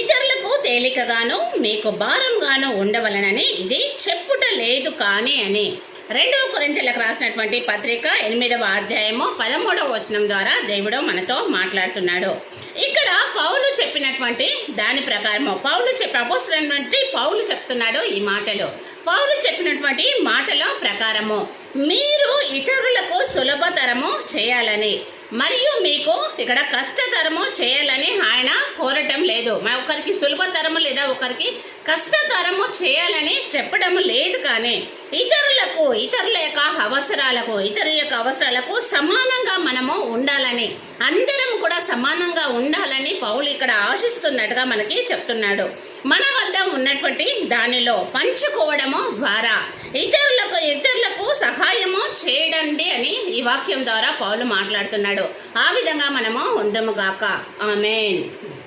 ఇతరులకు తేలికగాను మీకు భారంగాను ఉండవలనని ఇది చెప్పుట లేదు కానీ అని. రెండవ కొరింతలకు రాసినటువంటి పత్రిక ఎనిమిదవ అధ్యాయము పదమూడవ వచనం ద్వారా దేవుడు మనతో మాట్లాడుతున్నాడు. ఇక్కడ పౌలు చెప్పినటువంటి దాని ప్రకారము పౌలు చెప్పి అపోసరైనటువంటి పౌలు చెప్తున్నాడు ఈ మాటలు. పౌలు చెప్పినటువంటి మాటల ప్రకారము మీరు ఇతరులకు సులభతరము చేయాలని మరియు మీకు ఇక్కడ కష్టతరము చేయాలని లేదు. మరి ఒకరికి సులభతరము లేదా ఒకరికి కష్టతరము చేయాలని చెప్పడం లేదు కానీ ఇతరులకు ఇతరుల యొక్క అవసరాలకు ఇతరుల యొక్క అవసరాలకు సమానంగా మనము ఉండాలని అందరం కూడా సమానంగా ఉండాలని పౌలు ఇక్కడ ఆశిస్తున్నట్టుగా మనకి చెప్తున్నాడు. మన వద్ద ఉన్నటువంటి దానిలో పంచుకోవడము ద్వారా ఇతరులకు ఇతరులకు సహాయము చేయడండి అని ఈ వాక్యం ద్వారా పౌలు మాట్లాడుతున్నాడు. ఆ విధంగా మనము ఉందముగాక ఆమెన్.